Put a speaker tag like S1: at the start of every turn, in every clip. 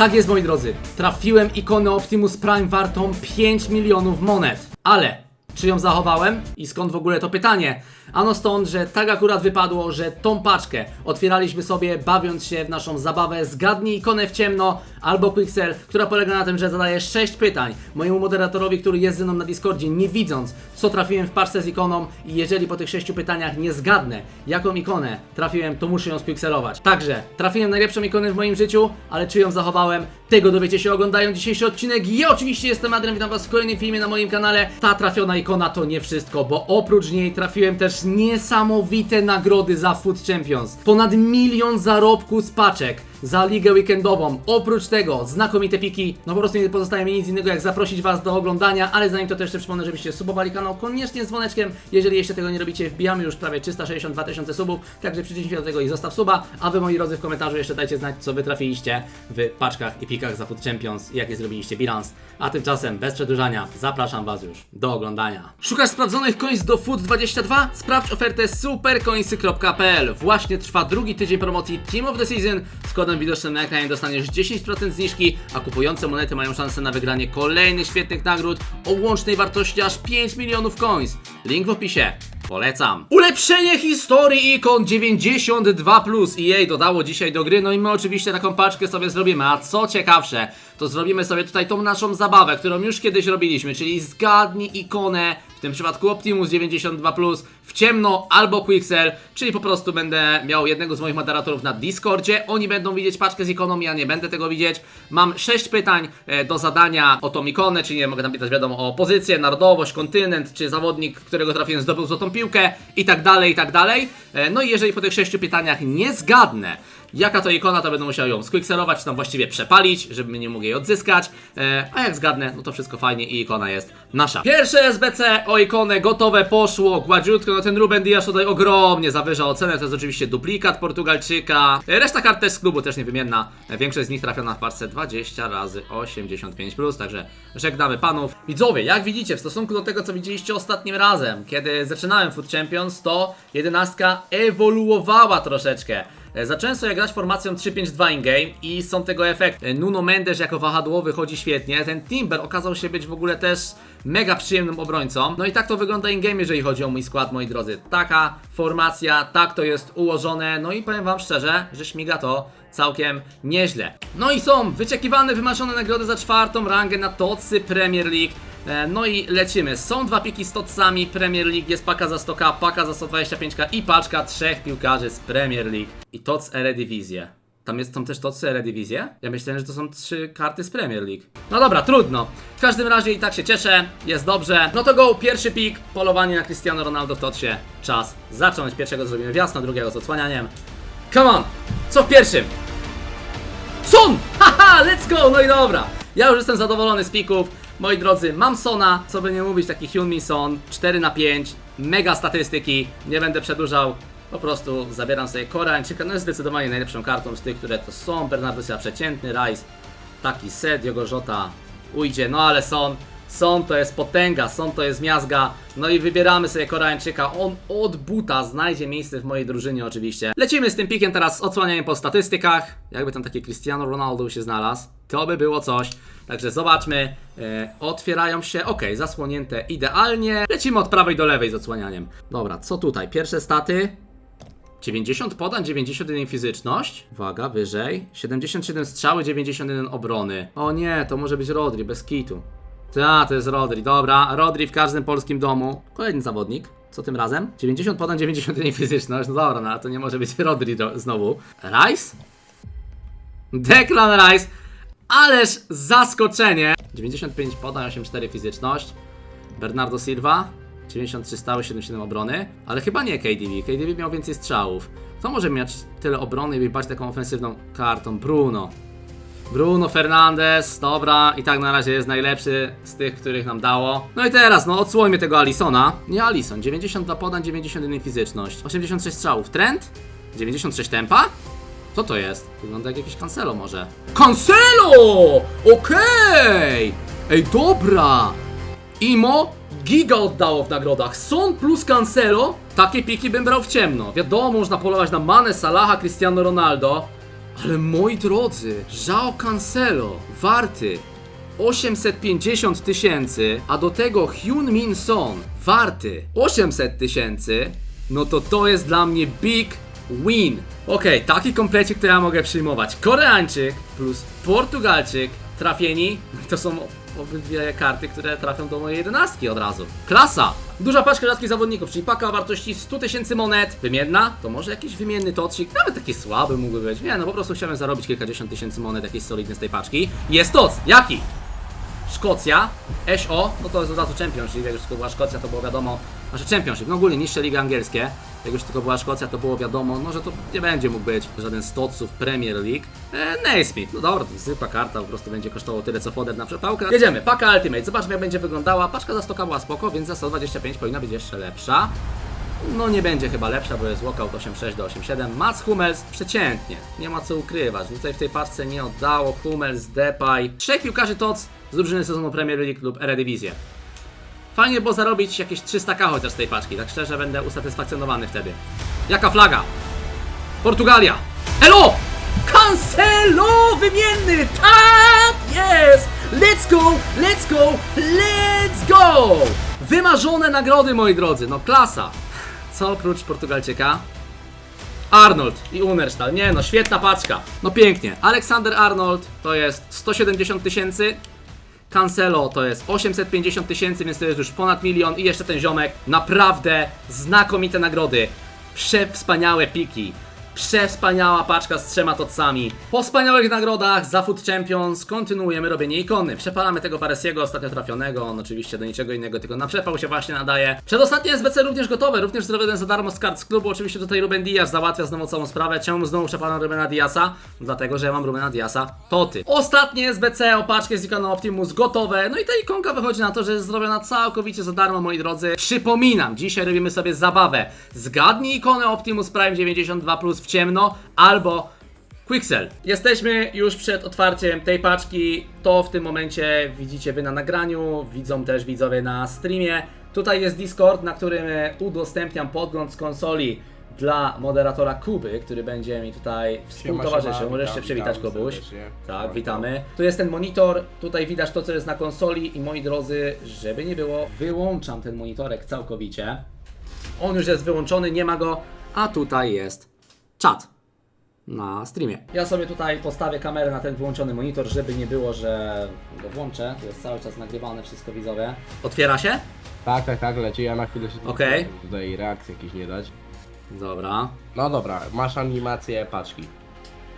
S1: Tak jest moi drodzy, trafiłem ikonę Optimus Prime wartą 5 milionów monet. Ale czy ją zachowałem? I skąd w ogóle to pytanie? Ano stąd, że tak akurat wypadło, że tą paczkę otwieraliśmy sobie bawiąc się w naszą zabawę Zgadnij ikonę w ciemno albo Quixel, która polega na tym, że zadaję 6 pytań mojemu moderatorowi, który jest ze mną na Discordzie, nie widząc co trafiłem w paczce z ikoną i jeżeli po tych 6 pytaniach nie zgadnę jaką ikonę trafiłem, to muszę ją spikselować. Także trafiłem najlepszą ikonę w moim życiu, ale czy ją zachowałem? Tego dowiecie się oglądając dzisiejszy odcinek. Ja oczywiście jestem Adrian, witam was w kolejnym filmie na moim kanale. Ta trafiona ikona to nie wszystko, bo oprócz niej trafiłem też niesamowite nagrody za Food Champions. Ponad milion zarobku z paczek za ligę weekendową. Oprócz tego znakomite piki. No po prostu nie pozostaje mi nic innego jak zaprosić was do oglądania, ale zanim to też przypomnę, żebyście subowali kanał koniecznie z dzwoneczkiem. Jeżeli jeszcze tego nie robicie, wbijamy już prawie 362 tysiące subów, także przyciśnij się do tego i zostaw suba, a wy moi drodzy w komentarzu jeszcze dajcie znać co wy trafiliście w paczkach i pikach za Food Champions i jaki zrobiliście bilans. A tymczasem bez przedłużania zapraszam was już do oglądania. Szukasz sprawdzonych coins do Food 22? Sprawdź ofertę supercoinsy.pl. Właśnie trwa drugi tydzień promocji Team of the Season. Z widocznym na ekranie dostaniesz 10% zniżki, a kupujące monety mają szansę na wygranie kolejnych świetnych nagród o łącznej wartości aż 5 milionów coins. Link w opisie. Polecam. Ulepszenie historii ikon 92 plus EA dodało dzisiaj do gry, no i my oczywiście taką paczkę sobie zrobimy, a co ciekawsze, to zrobimy sobie tutaj tą naszą zabawę, którą już kiedyś robiliśmy, czyli zgadnij ikonę, w tym przypadku Optimus 92 plus w ciemno albo Quixel, czyli po prostu będę miał jednego z moich moderatorów na Discordzie, oni będą widzieć paczkę z ikoną, ja nie będę tego widzieć. Mam 6 pytań e, do zadania o tą ikonę, czyli nie mogę tam pytać wiadomo o pozycję, narodowość, kontynent, czy zawodnik, którego trafiłem zdobył złotą piłkę i tak dalej, i tak dalej. E, No i jeżeli po tych 6 pytaniach nie zgadnę, jaka to ikona, to będę musiał ją squickserować, czy tam właściwie przepalić, żebym nie mógł jej odzyskać. E, a jak zgadnę, no to wszystko fajnie i ikona jest nasza. Pierwsze SBC o ikonę gotowe poszło, gładziutko, no ten Ruben Dias tutaj ogromnie zawyża ocenę, to jest oczywiście duplikat Portugalczyka. E, reszta kart też z klubu też niewymienna, e, większość z nich trafiona w parce 20 razy 85+, plus, także żegnamy panów. Widzowie, jak widzicie, w stosunku do tego, co widzieliście ostatnim razem, kiedy zaczynałem Food Champions, to 11 ewoluowała troszeczkę. E, Zacząłem sobie grać formacją 3-5-2 in-game i są tego efekty. Nuno Mendes jako wahadłowy chodzi świetnie. Ten Timber okazał się być w ogóle też mega przyjemnym obrońcą. No i tak to wygląda in-game, jeżeli chodzi o mój skład, moi drodzy. Taka formacja, tak to jest ułożone. No i powiem wam szczerze, że śmiga to całkiem nieźle. No i są wyczekiwane, wymarzone nagrody za czwartą rangę na Tocy Premier League. E, No i lecimy. Są dwa piki z Totsami Premier League, jest paka za 100k, paka za 125k i paczka trzech piłkarzy z Premier League. I Tots Eredivisie. Tam jest, są też Totsy Eredivisie? Ja myślałem, że to są trzy karty z Premier League. No dobra, trudno. W każdym razie i tak się cieszę, jest dobrze. No to go, pierwszy pik, polowanie na Cristiano Ronaldo w Totsie. Czas zacząć. Pierwszego zrobimy na drugiego z odsłanianiem. Come on! Co w pierwszym? Son! Haha, let's go! No i dobra. Ja już jestem zadowolony z pików. Moi drodzy, mam Sona, co by nie mówić, taki Hyunmin Son, 4 na 5, mega statystyki, nie będę przedłużał. Po prostu zabieram sobie Koreańczyka, no jest zdecydowanie najlepszą kartą z tych, które to są. Bernardo Silva przeciętny, Rice, taki set, Jogo Jota ujdzie, no ale Son, Son to jest potęga, Son to jest miazga. No i wybieramy sobie Koreańczyka. On od buta znajdzie miejsce w mojej drużynie oczywiście. Lecimy z tym pikiem teraz z odsłanianiem po statystykach. Jakby tam taki Cristiano Ronaldo się znalazł, to by było coś. Także zobaczmy. E, otwierają się, ok, zasłonięte idealnie. Lecimy od prawej do lewej z odsłanianiem. Dobra, co tutaj? Pierwsze staty. 90 podań, 91 fizyczność. Uwaga, wyżej. 77 strzały, 91 obrony. O nie, to może być Rodri, bez kitu. Ta, to jest Rodri, dobra. Rodri w każdym polskim domu. Kolejny zawodnik. Co tym razem? 90 podań, 91 fizyczność. No dobra, no to nie może być Rodri do, znowu. Rice? Declan Rice. Ależ zaskoczenie. 95 podań, 84 fizyczność. Bernardo Silva. 93 stały, 77 obrony. Ale chyba nie KDB. KDB miał więcej strzałów. Kto może mieć tyle obrony i być taką ofensywną kartą? Bruno. Bruno Fernandes, dobra, i tak na razie jest najlepszy z tych, których nam dało. No i teraz, no odsłońmy tego Alisona. Nie Alison, 92 podań, 91 fizyczność, 86 strzałów. Trend? 96 tempa? Co to jest? Wygląda jak jakiś Cancelo może. Cancelo! Okej! Ej, dobra! Imo giga oddało w nagrodach. Son plus Cancelo. Takie piki bym brał w ciemno. Wiadomo, można polować na Mane, Salaha, Cristiano Ronaldo. Ale moi drodzy, João Cancelo warty 850 tysięcy, a do tego Hyun Min Son warty 800 tysięcy, no to to jest dla mnie big win. Okej, taki komplecik to ja mogę przyjmować. Koreańczyk plus Portugalczyk trafieni, to są obydwie karty, które trafią do mojej jedenastki od razu. Klasa! Duża paczka rzadkich zawodników, czyli paka o wartości 100 tysięcy monet. Wymienna? To może jakiś wymienny tocik, nawet taki słaby mógłby być. Nie, no po prostu chciałem zarobić kilkadziesiąt tysięcy monet, jakiś solidny z tej paczki. Jest toc! Jaki? Szkocja, SO, no to jest od razu Championship, jak już tylko była Szkocja, to było wiadomo, znaczy Championship, no ogólnie niższe ligi angielskie, jak już tylko była Szkocja, to było wiadomo, no że to nie będzie mógł być żaden z toców Premier League. E, Naismith, no dobra, zwykła karta, po prostu będzie kosztowało tyle co foder na przepałkę. Jedziemy, paka Ultimate, zobaczmy jak będzie wyglądała, paczka za 100 była spoko, więc za 125 powinna być jeszcze lepsza. No nie będzie chyba lepsza, bo jest walkout 8.6 do 8.7. Mats Hummels przeciętnie, nie ma co ukrywać. Tutaj w tej paczce nie oddało Hummels, Depay. Trzech piłkarzy TOC z drużyny sezonu Premier League lub Eredivisie. Fajnie było zarobić jakieś 300k chociaż z tej paczki, tak szczerze będę usatysfakcjonowany wtedy. Jaka flaga? Portugalia! Elo! Cancelo wymienny! Tak jest! Let's go! Let's go! Let's go! Wymarzone nagrody, moi drodzy, no klasa. Co oprócz Portugalczyka? Arnold i Unerstal. Nie no, świetna paczka. No pięknie. Aleksander Arnold to jest 170 tysięcy. Cancelo to jest 850 tysięcy, więc to jest już ponad milion. I jeszcze ten ziomek. Naprawdę znakomite nagrody. Przewspaniałe piki. Przewspaniała paczka z trzema tocami. Po wspaniałych nagrodach za Food Champions kontynuujemy robienie ikony. Przepalamy tego Paresiego, ostatnio trafionego. On oczywiście do niczego innego, tylko na przepał się właśnie nadaje. Przedostatnie SBC również gotowe, również zrobione za darmo z kart z klubu. Oczywiście tutaj Ruben Diaz załatwia znowu całą sprawę. Czemu znowu przepalam Rubena Diasa? Dlatego, że ja mam Rubena Diasa toty. Ostatnie SBC o paczkę z ikoną Optimus gotowe. No i ta ikonka wychodzi na to, że jest zrobiona całkowicie za darmo, moi drodzy. Przypominam, dzisiaj robimy sobie zabawę. Zgadnij ikonę Optimus Prime 92 Plus w ciemno albo Quixel. Jesteśmy już przed otwarciem tej paczki. To w tym momencie widzicie wy na nagraniu, widzą też widzowie na streamie. Tutaj jest Discord, na którym udostępniam podgląd z konsoli dla moderatora Kuby, który będzie mi tutaj współtowarzyszył. Możesz się przywitać,
S2: witam
S1: Kubuś. Tak,
S2: Witam.
S1: witamy. Tu jest ten monitor, tutaj widać to, co jest na konsoli i moi drodzy, żeby nie było, wyłączam ten monitorek całkowicie. On już jest wyłączony, nie ma go, a tutaj jest czat na streamie. Ja sobie tutaj postawię kamerę na ten wyłączony monitor, żeby nie było, że go włączę. To jest cały czas nagrywane wszystko widzowie. Otwiera się?
S2: Tak, tak, tak, leci. Ja na chwilę się
S1: Okej.
S2: tutaj reakcji jakiejś nie dać.
S1: Dobra.
S2: No dobra, masz animację paczki.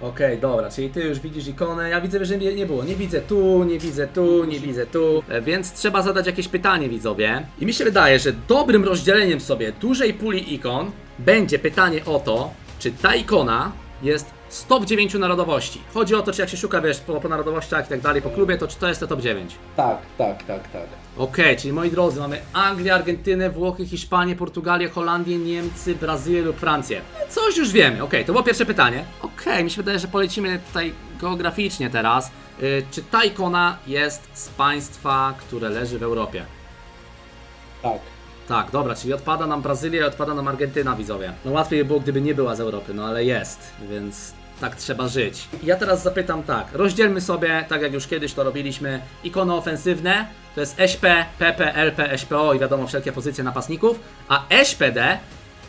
S1: Okej, dobra, czyli ty już widzisz ikonę. Ja widzę, że nie, nie było. Nie widzę tu, nie widzę tu, nie widzę tu. E, Więc trzeba zadać jakieś pytanie, widzowie. I mi się wydaje, że dobrym rozdzieleniem sobie dużej puli ikon będzie pytanie o to, czy ta ikona jest z top 9 narodowości. Chodzi o to, czy jak się szuka, wiesz, po, po narodowościach i tak dalej, po klubie, to czy to jest te top 9.
S2: Tak, tak, tak, tak.
S1: Okej, czyli moi drodzy, mamy Anglię, Argentynę, Włochy, Hiszpanię, Portugalię, Holandię, Niemcy, Brazylię lub Francję. Coś już wiemy. Okej, to było pierwsze pytanie. Okej, mi się wydaje, że polecimy tutaj geograficznie teraz. Yy, czy ta ikona jest z państwa, które leży w Europie?
S2: Tak.
S1: Tak, dobra, czyli odpada nam Brazylia odpada nam Argentyna, widzowie. No łatwiej by było, gdyby nie była z Europy, no ale jest, więc tak trzeba żyć. Ja teraz zapytam tak, rozdzielmy sobie, tak jak już kiedyś to robiliśmy, ikony ofensywne, to jest SP, PP, LP, SPO i wiadomo wszelkie pozycje napastników, a SPD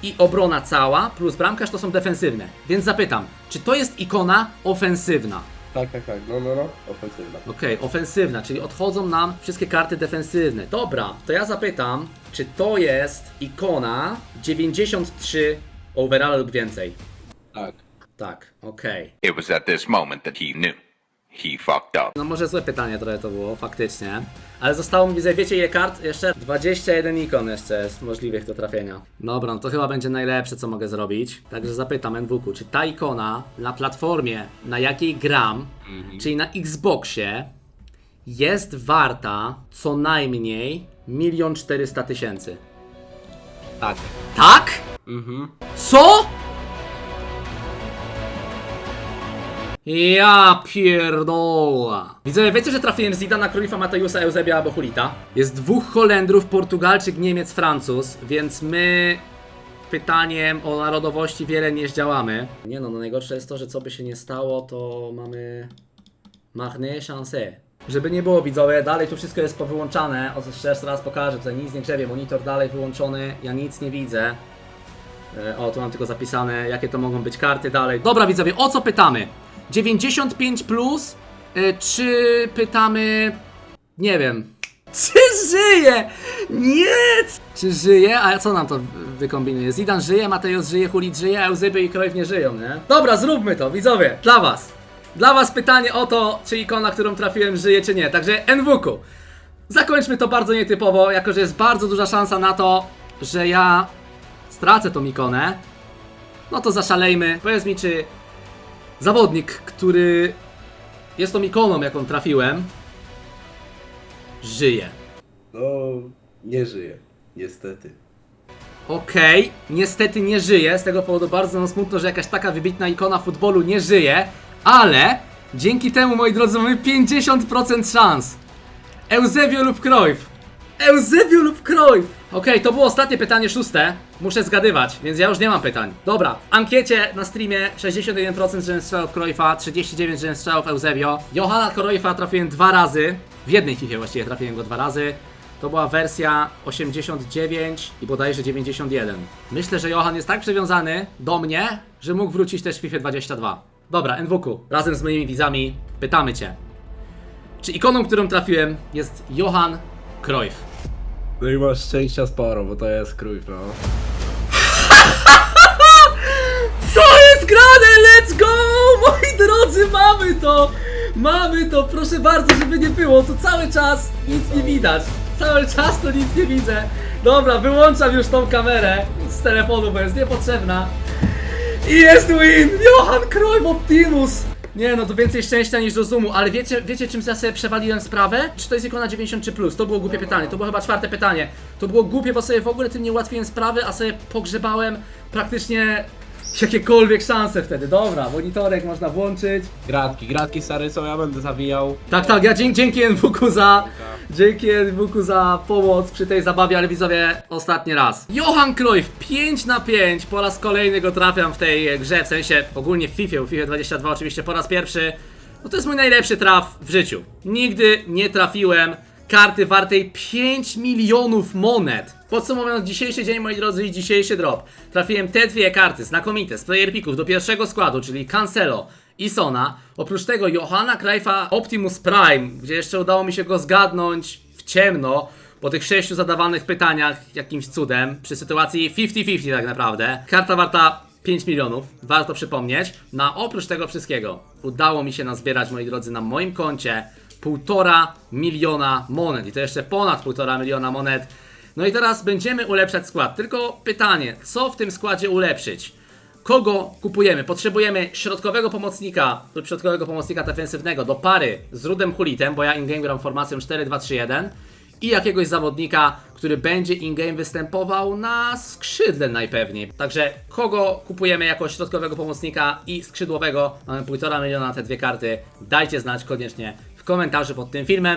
S1: i obrona cała plus bramkarz to są defensywne. Więc zapytam, czy to jest ikona ofensywna?
S2: Tak, tak, tak. No, no, no. Ofensywna.
S1: Okej, ofensywna, czyli odchodzą nam wszystkie karty defensywne. Dobra, to ja zapytam, czy to jest ikona 93 overall lub więcej?
S2: Tak.
S1: Tak, okej.
S3: It was at this moment that he knew. He fucked up.
S1: No może złe pytanie trochę to było, faktycznie. Ale zostało mi, wiecie ile kart? Jeszcze 21 ikon jeszcze jest możliwych do trafienia. Dobra, no to chyba będzie najlepsze, co mogę zrobić. Także zapytam NWK, czy ta ikona na platformie, na jakiej gram, czyli na Xboxie, jest warta co najmniej 1 400 tysięcy.
S2: Tak.
S1: Tak?
S2: Mhm.
S1: Co? Ja pierdoła. Widzowie, wiecie, że trafiłem z Zidana, Królifa, Mateusa, Eusebia albo Hulita? Jest dwóch Holendrów, Portugalczyk, Niemiec, Francuz, więc my pytaniem o narodowości wiele nie zdziałamy. Nie no, no najgorsze jest to, że co by się nie stało, to mamy marne chance. Żeby nie było widzowie, dalej tu wszystko jest powyłączane. O, jeszcze raz raz pokażę, tutaj nic nie grzebie, monitor dalej wyłączony, ja nic nie widzę. E, O, tu mam tylko zapisane, jakie to mogą być karty dalej. Dobra widzowie, o co pytamy? 95 plus, czy pytamy... Nie wiem. Czy żyje? Nie! Czy żyje? A co nam to wykombinuje? Zidan żyje, Mateusz żyje, Hulit żyje, a i Cruyff nie żyją, nie? Dobra, zróbmy to, widzowie, dla was. Dla was pytanie o to, czy ikona, którą trafiłem, żyje, czy nie. Także NWK. Zakończmy to bardzo nietypowo, jako że jest bardzo duża szansa na to, że ja stracę tą ikonę. No to zaszalejmy. Powiedz mi, czy zawodnik, który jest tą ikoną, jaką trafiłem, żyje.
S2: No, nie żyje. Niestety.
S1: Okej, niestety nie żyje, z tego powodu bardzo nam smutno, że jakaś taka wybitna ikona futbolu nie żyje, ale dzięki temu, moi drodzy, mamy 50% szans. Eusebio lub Cruyff. Eusebio lub Cruyff. Okej, to było ostatnie pytanie, szóste. Muszę zgadywać, więc ja już nie mam pytań. Dobra, w ankiecie na streamie 61% żebym strzelał w Cruyffa, 39% żebym strzelał w Eusebio. Johana Cruyffa trafiłem dwa razy. W jednej FIFA właściwie trafiłem go dwa razy. To była wersja 89 i bodajże 91. Myślę, że Johan jest tak przywiązany do mnie, że mógł wrócić też w FIFA 22. Dobra, NWK, razem z moimi widzami pytamy Cię. Czy ikoną, którą trafiłem jest Johan Cruyff?
S2: No i masz szczęścia sporo, bo to jest Cruyff, no.
S1: Co jest grane? Let's go! Moi drodzy, mamy to! Mamy to, proszę bardzo, żeby nie było. To cały czas nic nie widać. Cały czas to nic nie widzę. Dobra, wyłączam już tą kamerę z telefonu, bo jest niepotrzebna. I jest win! Johan Cruyff Optimus! Nie no, to więcej szczęścia niż rozumu, ale wiecie, wiecie czym ja sobie przewaliłem sprawę? Czy to jest ikona 93+, plus? to było głupie pytanie, to było chyba czwarte pytanie. To było głupie, bo sobie w ogóle tym nie ułatwiłem sprawy, a sobie pogrzebałem praktycznie jakiekolwiek szanse wtedy. Dobra, monitorek można włączyć.
S2: Gratki, gratki stary, co ja będę zawijał.
S1: Tak, tak, ja dzięki, dzięki NWK za, dzięki NWK za pomoc przy tej zabawie, ale widzowie, ostatni raz. Johan Cruyff, 5 na 5, po raz kolejny go trafiam w tej grze, w sensie ogólnie w FIFA, w FIFA 22 oczywiście po raz pierwszy. No to jest mój najlepszy traf w życiu. Nigdy nie trafiłem karty wartej 5 milionów monet. Podsumowując dzisiejszy dzień, moi drodzy, i dzisiejszy drop. Trafiłem te dwie karty, znakomite, z player picków do pierwszego składu, czyli Cancelo i Sona. Oprócz tego Johanna Cruyffa Optimus Prime, gdzie jeszcze udało mi się go zgadnąć w ciemno, po tych sześciu zadawanych pytaniach jakimś cudem, przy sytuacji 50-50 tak naprawdę. Karta warta 5 milionów, warto przypomnieć. No a oprócz tego wszystkiego udało mi się nazbierać, moi drodzy, na moim koncie półtora miliona monet. I to jeszcze ponad półtora miliona monet. No i teraz będziemy ulepszać skład. Tylko pytanie, co w tym składzie ulepszyć? Kogo kupujemy? Potrzebujemy środkowego pomocnika lub środkowego pomocnika defensywnego do pary z Rudem Hulitem, bo ja in-game gram formacją 4-2-3-1 i jakiegoś zawodnika, który będzie in-game występował na skrzydle najpewniej. Także kogo kupujemy jako środkowego pomocnika i skrzydłowego? Mamy 1,5 miliona na te dwie karty. Dajcie znać koniecznie w komentarzu pod tym filmem.